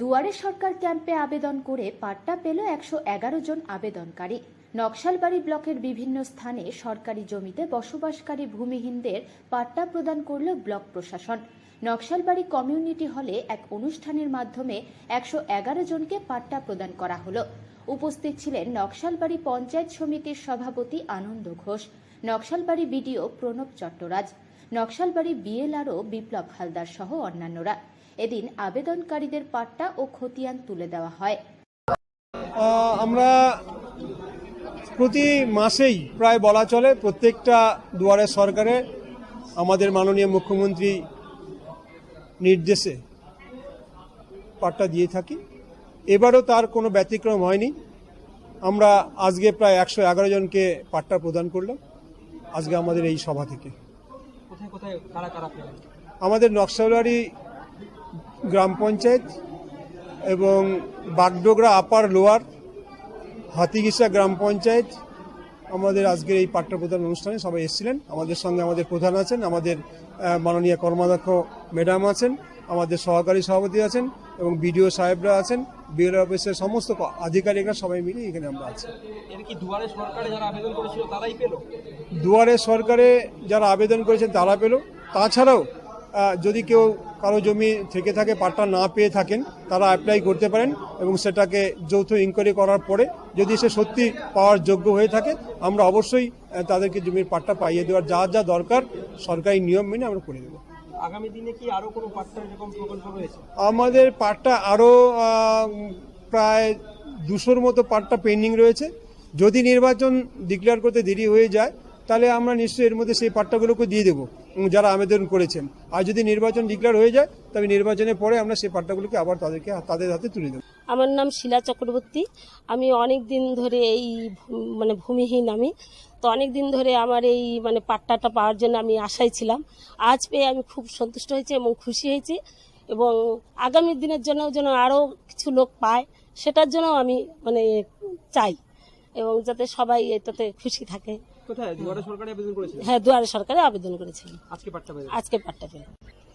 দুয়ারে সরকার ক্যাম্পে আবেদন করে পাট্টা পেল একশো এগারো জন আবেদনকারী। নকশালবাড়ি ব্লকের বিভিন্ন স্থানে সরকারি জমিতে বসবাসকারী ভূমিহীনদের পাট্টা প্রদান করল ব্লক প্রশাসন। নকশালবাড়ি কমিউনিটি হলে এক অনুষ্ঠানের মাধ্যমে একশো এগারো জনকে পাট্টা প্রদান করা হলো। উপস্থিত ছিলেন নকশালবাড়ি পঞ্চায়েত সমিতির সভাপতি আনন্দ ঘোষ, নকশালবাড়ি বিডিও প্রণব চট্টরাজ, নকশালবাড়ি বিএলআরও বিপ্লব হালদার সহ অন্যান্যরা। এদিন আবেদনকারীদের পাট্টা ও খতিয়ান তুলে দেওয়া হয়। আমরা প্রতি মাসেই প্রায় বলা চলে প্রত্যেকটা দুয়ারে সরকারে আমাদের মাননীয় মুখ্যমন্ত্রী নির্দেশে পাট্টা দিয়ে থাকি। এবারও তার কোনো ব্যতিক্রম হয়নি। আমরা আজকে প্রায় একশো এগারো জনকে পাট্টা প্রদান করলাম আজকে আমাদের এই সভা থেকে। আমাদের নকশালবাড়ি গ্রাম পঞ্চায়েত এবং বাগডোগরা আপার লোয়ার হাতিগিসা গ্রাম পঞ্চায়েত। আমাদের আজকের এই পাট্টা প্রদান অনুষ্ঠানে সবাই এসেছিলেন। আমাদের সঙ্গে আমাদের প্রধান আছেন আমাদের মাননীয় কর্মাধ্যক্ষ ম্যাডাম আছেন আমাদের সহকারী সভাপতি আছেন এবং বিডিও সাহেবরা আছেন বিএল অফিসের সমস্ত আধিকারিকরা সবাই মিলে এখানে আমরা আছি। দুয়ারে সরকারে যারা আবেদন করেছিল তারাই পেল? দুয়ারে সরকারে যারা আবেদন করেছেন তারা পেল। তাছাড়াও যদি কেউ কারও জমি থেকে থাকে পাট্টা না পেয়ে থাকেন তারা অ্যাপ্লাই করতে পারেন এবং সেটাকে যৌথ ইনকোয়ারি করার পরে যদি সে সত্যি পাওয়ার যোগ্য হয়ে থাকে আমরা অবশ্যই তাদেরকে জমির পাট্টা পাইয়ে দেওয়ার যা যা দরকার সরকারি নিয়ম মেনে আমরা করে দেবো। আগামী দিনে কি আরও কোনো পাট্টার এরকম প্রকল্প রয়েছে? আমাদের পাট্টা আরও প্রায় দুশোর মতো পাট্টা পেন্ডিং রয়েছে। যদি নির্বাচন ডিক্লেয়ার করতে দেরি হয়ে যায় তাহলে আমরা নিশ্চয়ই এর মধ্যে সেই পাট্টাগুলোকে দিয়ে দেবো। যারা আবেদন করেছেন। আর যদি নির্বাচন ডিক্লেয়ার হয়ে যায়, তবে নির্বাচনের পরে আমরা সেই পাট্টাগুলোকে আবার তাদেরকে তাদের হাতে তুলে দেবো। আমার নাম শিলা চক্রবর্তী। আমি অনেক দিন ধরে এই মানে ভূমিহীন আমি। তো অনেক দিন ধরে আমার এই মানে পাট্টাটা পাওয়ার জন্য আমি আশায় ছিলাম। আজ পেয়ে আমি খুব সন্তুষ্ট হয়েছি এবং খুশি হয়েছি এবং আগামী দিনের জন্য যেন আরও কিছু লোক পায়, সেটার জন্য আমি মানে চাই এবং যাতে সবাই এটাতে খুশি থাকে। কোথায়? দুয়ারে সরকারে আবেদন করেছিল হ্যাঁ দুয়ারে সরকারে আবেদন করেছিলাম। আজকে পাট্টা পেলেন? আজকে পাট্টা পেয়ে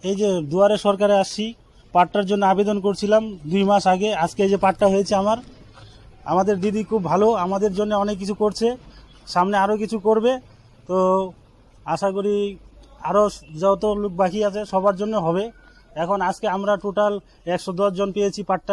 এই যে দুয়ারে সরকারে আসছি পাট্টার জন্য আবেদন করছিলাম দুই মাস আগে। আজকে এই যে পাট্টা হয়েছে আমার আমাদের দিদি খুব ভালো আমাদের জন্য অনেক কিছু করছে সামনে আরও কিছু করবে। তো আশা করি আরও যত লোক বাকি আছে সবার জন্য হবে। এখন আজকে আমরা টোটাল একশো দশ জন পেয়েছি পাট্টা